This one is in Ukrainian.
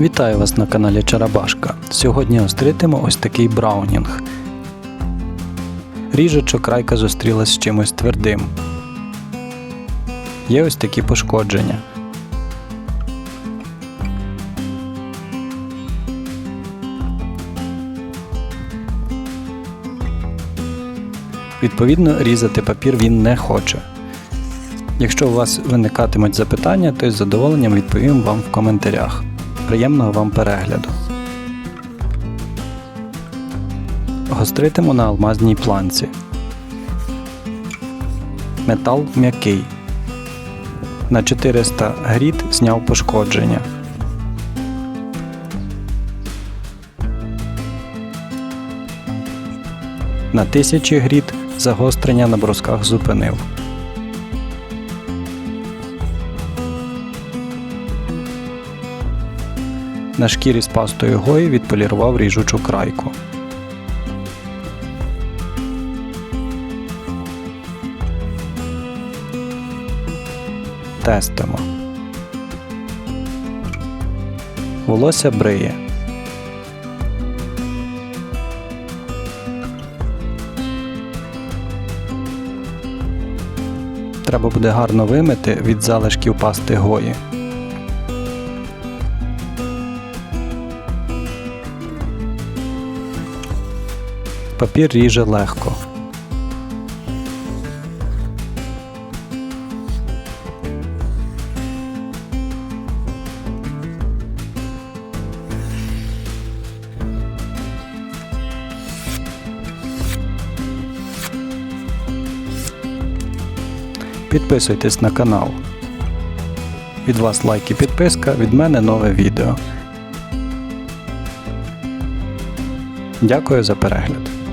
Вітаю вас на каналі Чарабашка. Сьогодні остритимо ось такий браунінг. Ріжучо крайка зустрілась з чимось твердим. Є ось такі пошкодження. Відповідно, різати папір він не хоче. Якщо у вас виникатимуть запитання, то із задоволенням відповім вам в коментарях. Приємного вам перегляду. Гостритиму на алмазній планці. Метал м'який. На 400 гріт зняв пошкодження. На 1000 гріт загострення на брусках зупинив. На шкірі з пастою гої відполірував ріжучу крайку. Тестимо. Волосся бриє. Треба буде гарно вимити від залишків пасти гої. Папір ріже легко. Підписуйтесь на канал. Від вас лайк і підписка, від мене нове відео. Дякую за перегляд.